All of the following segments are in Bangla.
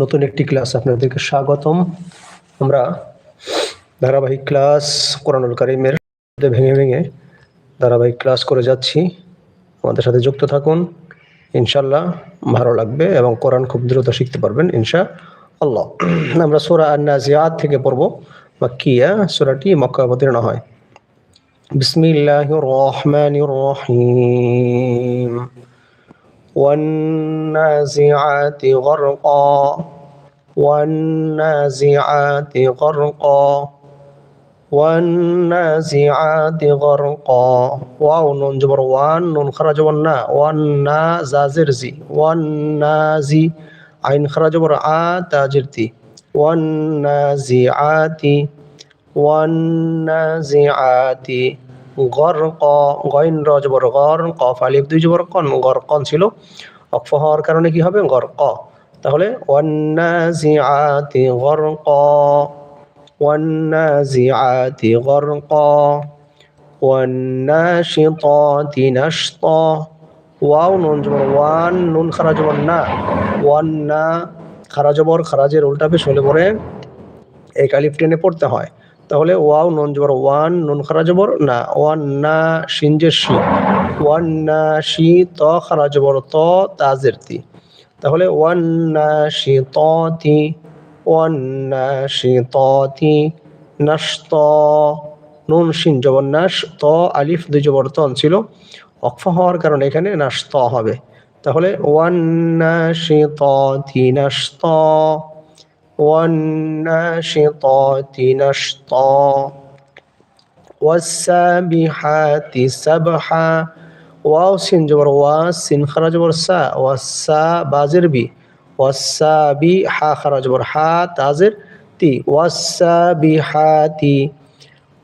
নতুন একটি ক্লাস আপনাদেরকে স্বাগতম। আমরা ধারাবাহিক ক্লাস কোরআনুল কারিমের ভেঙে ভেঙে ধারাবাহিক ক্লাস করে যাচ্ছি। আমাদের সাথে যুক্ত থাকুন। ইনশাল্লাহ ভালো লাগবে এবং কোরআন খুব দ্রুত শিখতে পারবেন ইনশা আল্লাহ আমরা সোরা আর নাজিয়াত থেকে পড়ব বা কিয়া সোরাটি মক্কা অবতীর্ণ হয়। বিসমিল্লাহ রহমান রহিম। والنازعات غرقا والنازعات غرقا والنازعات غرقا. واو نون جبر وان نون خرج والنا والنا زازرزي والنازي عين خرج آ تاجرتي والنازعات والنازعات. গরক গইন র জবর গর কফ আলিফ দুই জবর কন, গর কন ছিল। অক্ফ হওয়ার কারণে কি হবে? গর ক। তাহলে ওয়ান্নাজিআতি গরক ওয়ান্নাজিআতি গরক, ওয়ান্নাশিতাতি নাশতা। ওয়াও নুন জবর ওয়ান নুন খারা জবর না, ওয়ান্না খারা জবর খারাজের উল্টা পেশ হলে পরে এই কালিফ টেনে পড়তে হয়। তাহলে ওয়াও নুন জবর, ওয়ান নুন খারা জবর, না, ওয়ান না সিনজের শি, ওয়ান না শি ত খারা জবর, ত তাজের তি। তাহলে ওয়ান না শি ত তি, ওয়ান না শি ত তি নাশত নুন শিন জবর, নাশ ত, আলিফ দুই জবর তন ছিল। অক্ফ হওয়ার কারণে এখানে নাশত হবে। তাহলে ওয়ান না শি ত তি নাশত والناشطات نشطا والسابحات سبحا واو سين جبر واس سين خرج جبر سا والسا بازر بي والسابي حا خرج جبر حا تازر تي والسابحات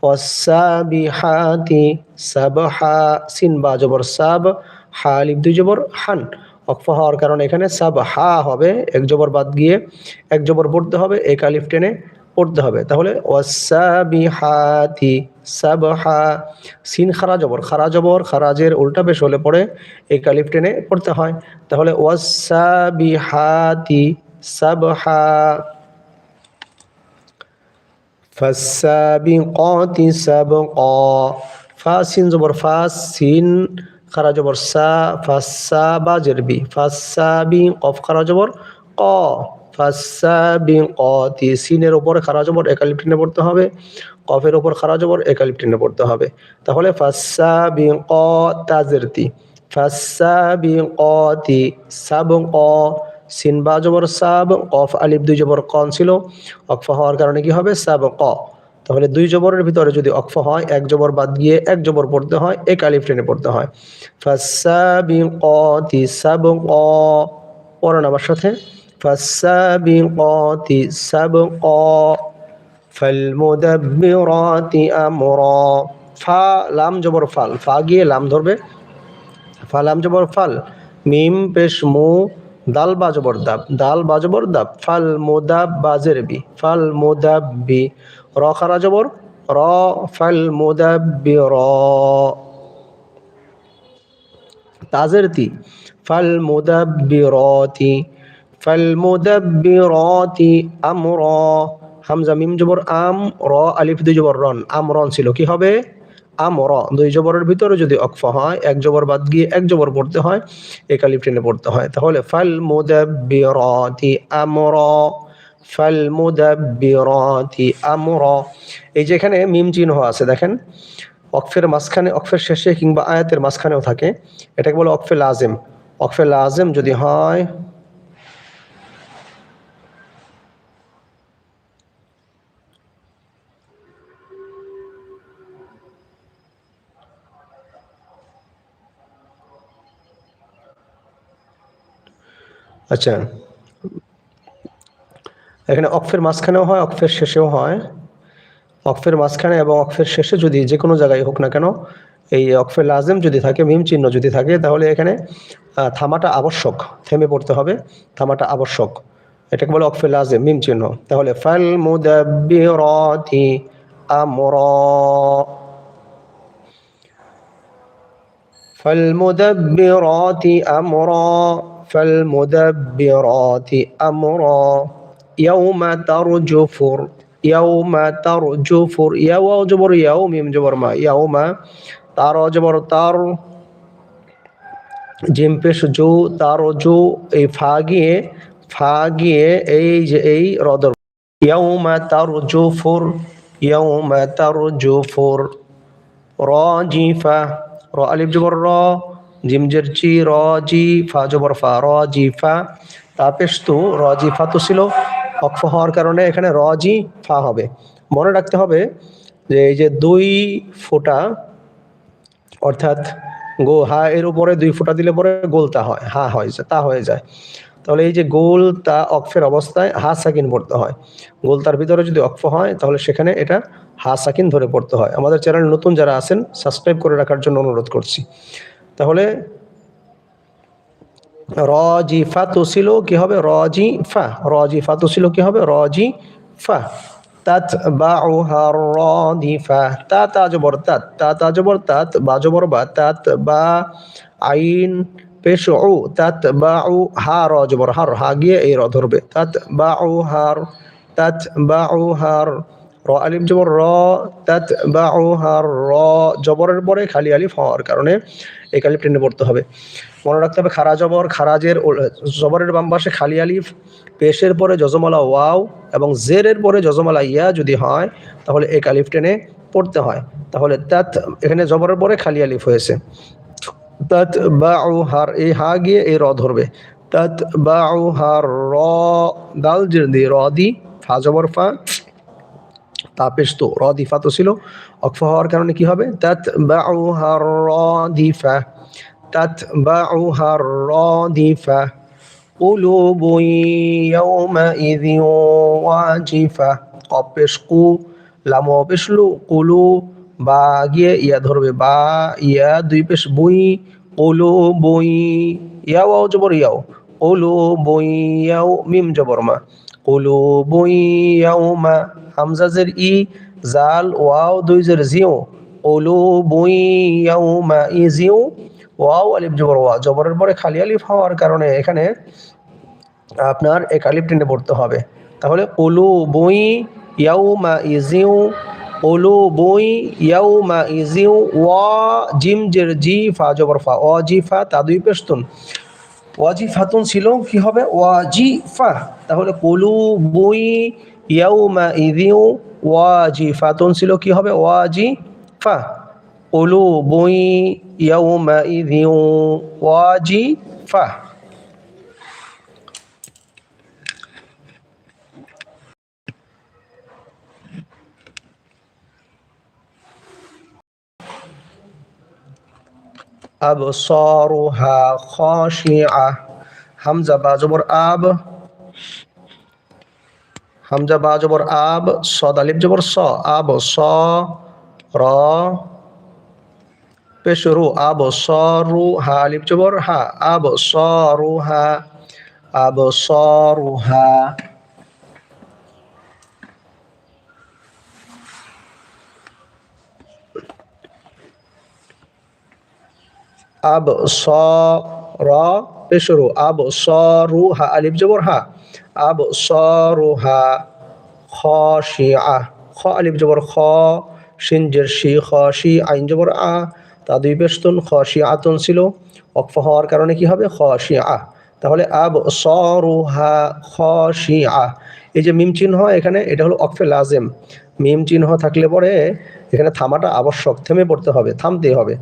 والسابحات سبحا سين با جبر ساب حالف دو جبر حن অক্ফ হওয়ার কারণে এখানে সাব হা হবে, এক জবর বাদ গিয়ে এক জবর পড়তে হবে, এক আলিফ টেনে পড়তে হবে। তাহলে ওয়াসাবিহাতি সাবহা, সিন খারা জবর। খারা জবর, খারাজের উল্টা বেশ হলে পড়ে এক আলিফ টেনে পড়তে হয়। তাহলে ওয়াসাবিহাতি সাবহা। ফাসাবিকাতি সাবকা। ফা, সিন জবর, ফা, সিন খারা জবর সা ফাসা বা জেরবি। ফাসা বি কফ খারা জবর ক ফাসা বি কতি সিনের উপরে খারা জবর একালিপ টেনে পড়তে হবে। কফের উপর খারা জবর একালিপ টেনে পড়তে হবে। তাহলে ফাসা বি ক তাজেরতি ফাসা বি কতি সাব ক। সিন বা জবর সাব কফ আলিফ দুই জবর কন ছিল। অকফা হওয়ার কারণে কি হবে? সাব ক। তাহলে দুই জবরের ভিতরে যদি অক্ফ হয়, এক জবর বাদ গিয়ে এক জবর পড়তে হয়, এক আলিফ টেনে পড়তে হয়। পড়েন আমার সাথে। ফা, লাম জবর ফাল। ফা গিয়ে লাম ধরবে। ফা, লাম জবর ফাল। মিম, পেশ, মু, দাল বাজবর দাব। দাল, বা জবর দাব। ফাল মুদাব বাজের বি। ফাল মুদাব্বি র খারা জবর, র ফাল মুদাব্বি র তাজের তি ফাল মুদাব্বি রতি ফাল মুদাব্বি রতি আমর। হামজা মিম জবর আম, র, আলিফ দুই জবর রন, আম রন ছিল কি হবে? আমর। দুই জবরের ভিতরে যদি অক্ফ হয়, এক জবর বাদ গিয়ে এক জবর পড়তে হয় এক আলিফ টেনে পড়তে হয়। তাহলে ফাল মুদাব্বি রতি আমর। ফাল মুদাব্বিরাতি আমরা। এই যে এখানে মিম চিহ্ন আছে, দেখেন? অকফের মাঝখানে অকফের শেষে কিংবা আয়াতের মাঝখানেও থাকে। এটাকে বলে অকফে লাজেম। অকফে লাজেম যদি হয় আচ্ছা। এখানে অক্ফের মাঝখানেও হয় অক্ফের শেষেও হয় অক্ফের মাঝখানে এবং অক্ফের শেষে যদি যে কোনো জায়গায় হোক না কেন এই অক্ফের লাজেম যদি থাকে মিম চিহ্ন যদি থাকে তাহলে এখানে থামাটা আবশ্যক থেমে পড়তে হবে থামাটা আবশ্যক এটাকে বলে অক্ফের লাজেম মিম চিহ্ন তাহলে ফাল মুদাব্বিরাতি আমরা ফাল মুদাব্বিরাতি আমরা فالمدبرات أمرا ইয়াউমা তারজুফুর ইয়াউমা তারজুফুর ইয়াওয়া জবর ইয়াউ মিম জবর মা ইয়াউমা তার জবর তার জিম পেশ জু তার জু এই ফা গিয়ে ফা গিয়ে এই যে এই রদর ইয়াউমা তারজুফুর ইয়াউমা তারজুফুর র জিফা র আলিফ জবর র জিমজের চি র জি ফা জবর ফা র জিফা তা পেশ তু র জিফা অক্ষ হওয়ার কারণে এখানে র জি ফা হবে। মনে রাখতে হবে যে এই যে দুই ফোঁটা, অর্থাৎ গো হা এর উপরে দুই ফোঁটা দিলে পরে গোলতা হয়, হা হয়, তা হয়ে যায়। তাহলে এই যে গোল তা অক্ষের অবস্থায় হা সাকিন পড়তে হয়। গোল তার ভিতরে যদি অক্ষ হয়, তাহলে সেখানে এটা হা সাকিন ধরে পড়তে হয়। আমাদের চ্যানেল নতুন যারা আছেন, সাবস্ক্রাইব করে রাখার জন্য অনুরোধ করছি। তাহলে র জি ফা ছিল কি হবে? র জি ফা র জি ফা ছিল কি হবে? র জি ফা তাত বা হার র দি ফা তা তা জবর তাত তা তা জবর তাত বা জবর বা তাত বা আইন পেশ ও তাত বা ও হা র জবর হার, হা গিয়ে এই র ধরবে। তাত বা ও হার তাত বা ও হার র আলিফ জবর র তাত বা র। জবরের পরে খালি আলিফ হওয়ার কারণে এই কালিফ টেনে পড়তে হবে। মনে রাখতে হবে খারা জবর, খারাজের জবরের বাম পাশে খালি আলিফ, পেশের পরে যজমালা ওয়াও এবং জেরের পরে যজমালা ইয়া যদি হয়, তাহলে এই কালিফ টেনে পড়তে হয়। তাহলে তাত, এখানে জবরের পরে খালি আলিফ হয়েছে। তাত বা হার, এই হা গিয়ে এই র ধরবে। তাত বা হার র, দাল জের দি র দি, ফা জবর ফা তাপেশ তো র দিফা তো ছিল অক্ফ হওয়ার কারণে কি হবে তাত বা হার র দিফা তাত বা হার র দিফা قلوب يومئذ واجفة কপেশ কু লাম পেশ লু কুলু বা গিয়ে ইয়া ধরবে বা ইয়া দুই পেশ বুই কুলু বই ইয়াও আও জবর ইয়াও কুলু বই ইয়াও মিম জবর মা কুলু বই ইয়াও মা হামজা জের ই, জাল, ওয়াও, দুই জের জিও কুলু বই ইয়াও মা ই জিও ওয়াও, আলিফ, জবর, ওয়া, জবরের পরে খালি আলিফ হওয়ার কারণে এখানে আপনার এক আলিফ টেনে পড়তে হবে। তাহলে কলু বই ইয়াউ মা ইজিউ কলু বই ইয়াউ মা ইজিউ ওয়া, জিম, জের, জি, ফা, জবর, ফা জি, ফা, তা দুই ওয়াজি ফাতুন ছিল, কি হবে? ওয়াজি ফা তাহলে কলু বই ইয়াউ মা ইদিউ ওয়াজি ফাতুন ছিল, কি হবে? ওয়াজি ফা কলু বই ইয়াউ মা ইদিউ ابصارها خاشعه حمزه با زبر اب حمزه با زبر اب صاد الف زبر ص، اب صا را. پیش رو اب ها الف زبر ها. اب صارو ها اب صارو ها আব স র পেশরু আব স রু হা আলিফ জবর হা আব স রু হা খ শি আ খ আলিফ জবর খ সিনজের শি, খ শি, আইন জবর আ, তা দুই পেশতুন খ শি আতন ছিল, অক্ফ হওয়ার কারণে কি হবে? খ শি আ তাহলে আব স রু হা খ শি আ এই যে মিম চিহ্ন এখানে, এটা হলো অক্ফে লাজেম। মিম চিহ্ন থাকলে পরে এখানে থামাটা আবশ্যক, থেমে পড়তে হবে থামতেই হবে।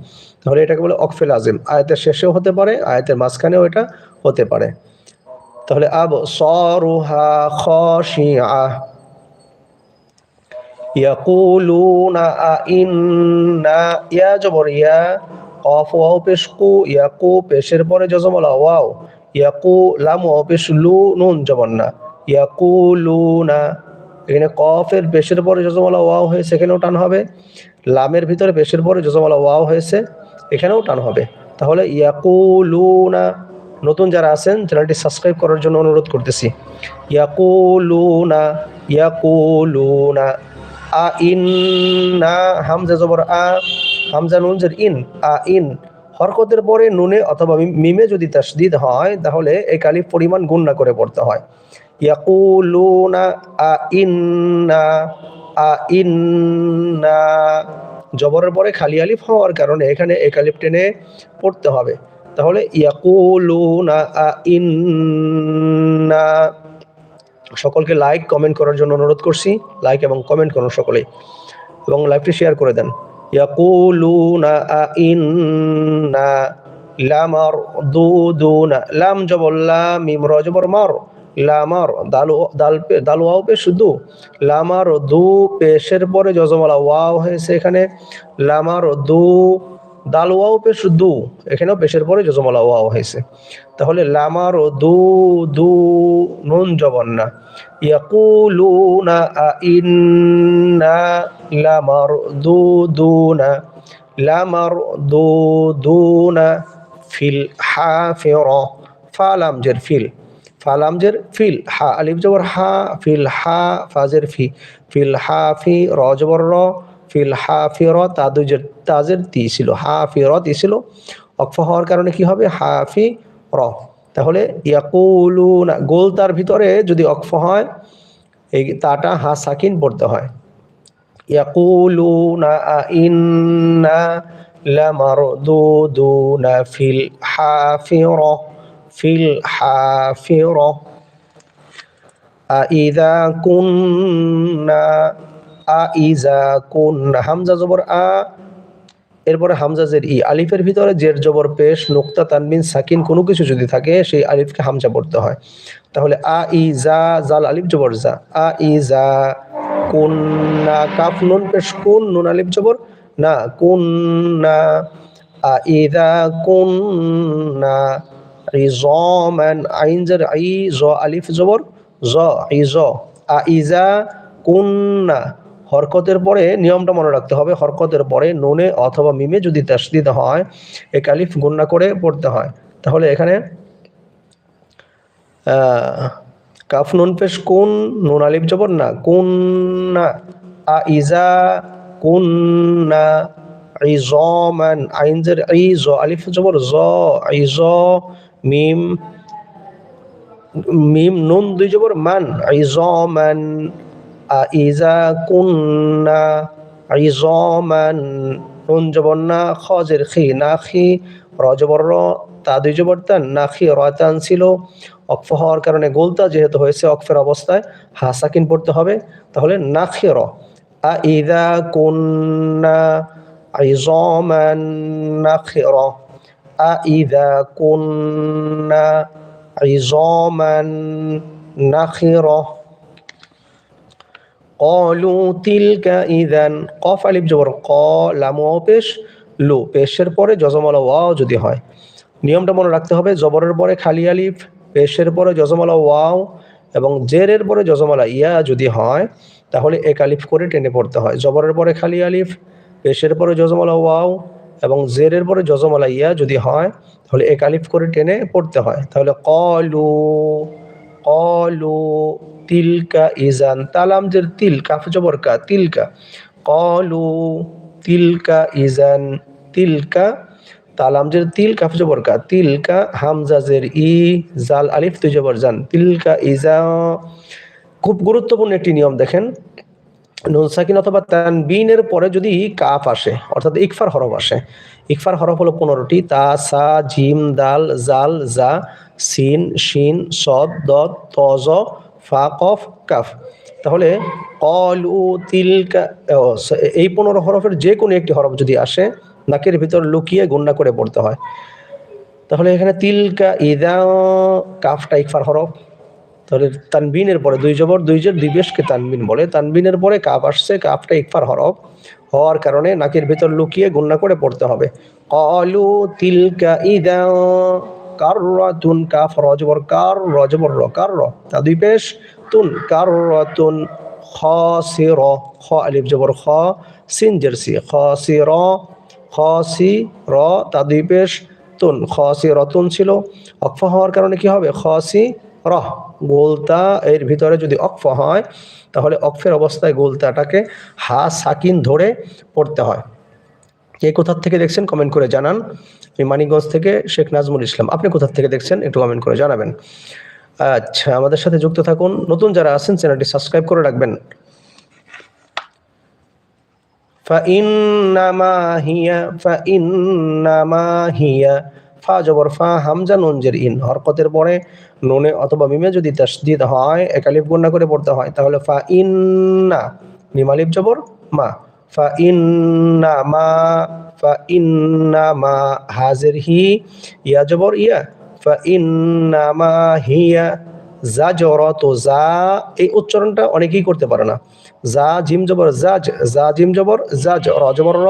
তাহলে এটাকে বলে অকফেল আজিম। আয়াতের শেষেও হতে পারে, আয়াতের মাঝখানেও এটা হতে পারে। তাহলে আব সরুহা খশিআ ইয়াকুলুনা আইন্না ইয়া জবর ইয়া কফ ওয়াও পেশ কু ইয়াকু, পেশের পরে জজমলা ওয়াও। ইয়াকু লাম ওয়াও পেশ লু নুন জবর না ইয়াকুলুনা এখানে কফের বেশের পরে জজমলা ওয়াও হয়েছে এখানেও টান হবে। লামের ভিতরে বেশের পরে জজমলা ওয়াও হয়েছে, এখানেও টান হবে। তাহলে ইয়াকুলুনা, নতুন যারা আছেন, চ্যানেলটি সাবস্ক্রাইব করার জন্য অনুরোধ করতেছি। ইয়াকুলুনা ইয়াকুলুনা, আ, ইন, না, হামজা জবর, আ, হামজা নুন জের ইন, আ, ইন। হরকতের পরে নুনে অথবা মিম- মিমে যদি তাসদিদ হয়, তাহলে এই কালিফ পরিমাণ গুণ না করে পড়তে হয়। ইন্না আ ইন্না জবরের পরে খালি আলিফ হওয়ার কারণে এখানে এক আলিফ টেনে পড়তে হবে। তাহলে ইয়াকুলুনা ইন্না সকলকে লাইক কমেন্ট করার জন্য অনুরোধ করছি। লাইক এবং কমেন্ট করুন সকলেই। এবং লাইভটি শেয়ার করে দেন। ইয়াকুলুনা ইন্না লামার দুদুনা লাম জবর লাম, মিম র জবর মার। লামার দালু, দাল পে দাল ওয়াও পে শুধু লামার দু পেশের পরে যজমালা ওয়াও হয়েছে এখানে। লামার দু দাল ওয়াও পে শুধু এখানেও পেশের পরে যজমালা ওয়াও হয়েছে। তাহলে লামার দু দু নুন জবর না ইয়াকুলুনা আ ইন্না লামার দু দুনা লামার দু দুনা ফিল হাফিরা, ফালাম জের ফিল। ফালাম জের ফিল হা, আলিফ জবর হা, ফিল হা ফাজের ফি, ফিল হা, ফি, র জবর র, ফিল হা, ফি, র তাদু জের তাজের তি ছিল, হা, ফি, র তি ছিল। অক্ফ হওয়ার কারণে কি হবে? হা, ফি, র। তাহলে ইয়াকুলুনা, গোল তার ভিতরে যদি অক্ফ হয়, এই তাটা হা সাকিন পড়তে হয়। ইয়াকুলুনা আইন্না লামারদুদুনা ফিল হাফিরা ফিল হাফিরা আইদা কুন্না আইজা কুন্না, হামজা জবর আ, এরপরে হামজা জের ই, আলিফের ভিতরে জের জবর পেশ, নোক্তা, তানবিন, সাকিন, কোনো কিছু যদি থাকে, সেই আলিফকে হামজা পড়তে হয়। তাহলে আ ই জা, জাল, আলিফ জবর জা, আ ই জা কুন্না, কাফ, নুন পেশ, কুন, নুন, আলিফ জবর, না কুন না আ ইদা কুন্না রিজমান আইন জের আই জ আলিফ জবর, জ ই জ। আ ইজা কুন্না। হরকতের পরে নিয়মটা মনে রাখতে হবে, হরকতের পরে নুনে অথবা মিমে যদি তাসদিদ হয় এই কালিফ গুন্না করে পড়তে হয়। তাহলে এখানে কাফ নুন পেশ কুন, নুন আলিফ জবর না কুন না আ ইজা কুন না জের ই জ আলিফ জবর, জ ইজ মিম মিম নুন দুই জবর মান, ইজমান আইজা কুন্না, ইজমান, নুন জবর না, খজের খি না খি র জবর র, তা দুই জবর তান না খি রতান ছিল অক্ফ হওয়ার কারণে গোলতা যেহেতু হয়েছে অক্ফের অবস্থায়, হা সাকিন পড়তে হবে। তাহলে না খি র আইদা কুন্না, ইজমান নাখিরা আইদা কুন্না ইজমান নাখিরা قالوا تلك ইদান কফ আলিফ জবর ক লাম ও পেশ লু পেশের পরে জজমালা ওয়াও যদি হয় নিয়মটা মনে রাখতে হবে জবরের পরে খালি আলিফ পেশের পরে জজমালা ওয়াও এবং জেরের পরে জজমালা ইয়া যদি হয় তাহলে এক আলিফ করে টেনে পড়তে হয় জবরের পরে খালি আলিফ পেশের পরে জজমালা ওয়াও এবং জেরের পরে জজমালা ইয়া যদি হয়, তাহলে এক আলিফ করে টেনে পড়তে হয়। তাহলে কলু কলু, তিলকা ইজান, তালাম জের তিল কাফ জবর কা তিলকা। কলু, তিলকা ইজান, তিলকা, তালাম জের তিল, কাফ জবর কা তিলকা, হামজা জের ই, জাল আলিফ তুই জবর জান। তিলকা ইজা, খুব গুরুত্বপূর্ণ একটি নিয়ম দেখেন। নুন সাকিন অথবা তানবিনের পরে যদি কাফ আসে, অর্থাৎ ইকফার হরফ আসে, ইকফার হরফ হলো পনেরোটি, তা, সা, জিম, দাল, জাল, জা, সিন, শিন, সদ দদ তজ, ফা, কফ, কাফ। তাহলে কল উ তিলকা এই পনেরো হরফের যে কোনো একটি হরফ যদি আসে, নাকের ভিতর লুকিয়ে গুন্না করে পড়তে হয়। তাহলে এখানে তিলকা, ইদা, কাফটা ইকফার হরফ। তাহলে তানবিনের পরে, দুই জবর, দুই জের দুই তানবিন বলে। তানবিনের পরে কাপ আসছে, কাপটা ইকফার হরফ। হওয়ার কারণে নাকের ভিতর লুকিয়ে গুন্না করে পড়তে হবে। কলু তিলকা ইদা কাররাতুন কাফ রজবর কার রজবর র কার র। তা দুই পেশ, তুন কাররাতুন খাসির, খ আলিফ জবর, খ সিন জার্সি, খাসির খসি র খ সি র তা দুই পেশ, তুন খসি রতুন ছিল। অক্ফ হওয়ার কারণে কি হবে? খসি রহ গোলতা এর ভিতরে যদি অক্ফ হয় তাহলে অক্ফের অবস্থায় গোলতাটাকে হা সাকিন ধরে পড়তে হয় কে কোথার থেকে দেখছেন কমেন্ট করে জানান আমি মানিকগঞ্জ থেকে শেখ নাজমুল ইসলাম আপনি কোথা থেকে দেখছেন একটু কমেন্ট করে জানাবেন আচ্ছা আমাদের সাথে যুক্ত থাকুন নতুন যারা আছেন চ্যানেলটি সাবস্ক্রাইব করে রাখবেন فإنما هي فإنما هي ফা জবর ফা হামজা নুনজের ইন হরকতের পরে নুনে অথবা মিমে যদি তাসদিদ হয় একালিফ গুণা করে পড়তে হয়, তাহলে ফা ইন্না, মিম জবর, মা। ফা ইন্না মা, ফা ইন্না মা হাজের হি, ইয়া জবর, ইয়া। ফা ইন্না মা হিয়া যা জর তো যা এই উচ্চারণটা অনেকেই করতে পারে না। যা জিম জবর, জাজ যা জিম জবর, জাজ, র জবর, র।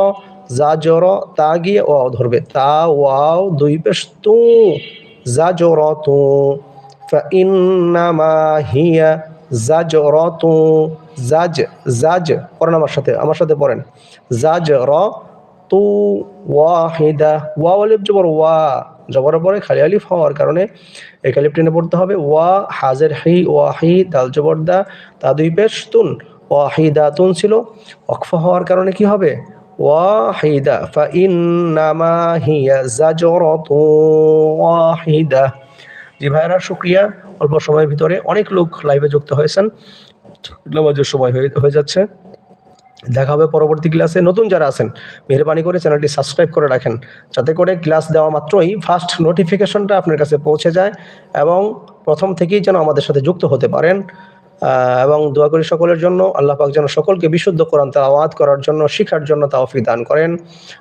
যা জর তা গিয়ে ওয়াও ধরবে। তা, ওয়াও, দুই পেশ তু। যা জর তু। فإنما هي زجرة জাজ জাজ পড়েন আমার সাথে আমার সাথে পড়েন জাজ র তু ওয়াহিদা ওয়া আলিফ জবর ওয়া জবর পরে খালি আলিফ হওয়ার কারণে এই আলিফ টেনে পড়তে হবে ওয়া হাজের হি ওয়াহি দাল জবর দা তা দুই পেশ তুন ওয়াহিদা তুন ছিল অকফা হওয়ার কারণে কি হবে ওয়াহিদা ফা ইন্নামা হিয়া জাজরাতু ওয়াহিদা জি ভাইরা শুক্রিয়া। অল্প সময়ের ভিতরে অনেক লোক লাইভে যুক্ত হয়েছেন। নামাজের সময় হয়ে যাচ্ছে। দেখা হবে পরবর্তী ক্লাসে নতুন যারা আছেন, মেহরবানি করে চ্যানেলটি সাবস্ক্রাইব করে রাখেন। যাতে করে ক্লাস দেওয়া মাত্রই ফার্স্ট নোটিফিকেশনটা আপনার কাছে পৌঁছে যায় এবং প্রথম থেকেই যেন আমাদের সাথে যুক্ত হতে পারেন। এবং দোয়া করি সকলের জন্য, আল্লাহ পাক যেন সকলকে বিশুদ্ধ কোরআন তাওয়াত করার জন্য, শিখার জন্য তাওফিক দান করেন।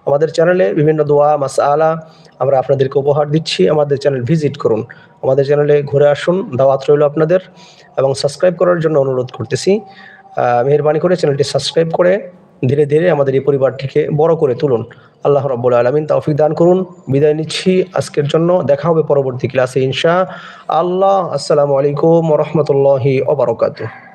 আমাদের চ্যানেলে বিভিন্ন দোয়া, মাসআলা আমরা আপনাদেরকে উপহার দিচ্ছি। আমাদের চ্যানেল ভিজিট করুন। আমাদের চ্যানেলে ঘুরে আসুন। দাওয়াত রইল আপনাদের। এবং সাবস্ক্রাইব করার জন্য অনুরোধ করতেছি। মেহরবানি করে চ্যানেলটি সাবস্ক্রাইব করে ধীরে ধীরে আমাদের এই পরিবারটিকে বড় করে তুলুন। আল্লাহ রব্বুল আলমিন তৌফিক দান করুন। বিদায় নিচ্ছি আজকের জন্য। দেখা হবে পরবর্তী ক্লাসে ইনশা আল্লাহ। আসসালামু আলাইকুম রহমতুল্লাহি ওবরকাতুহ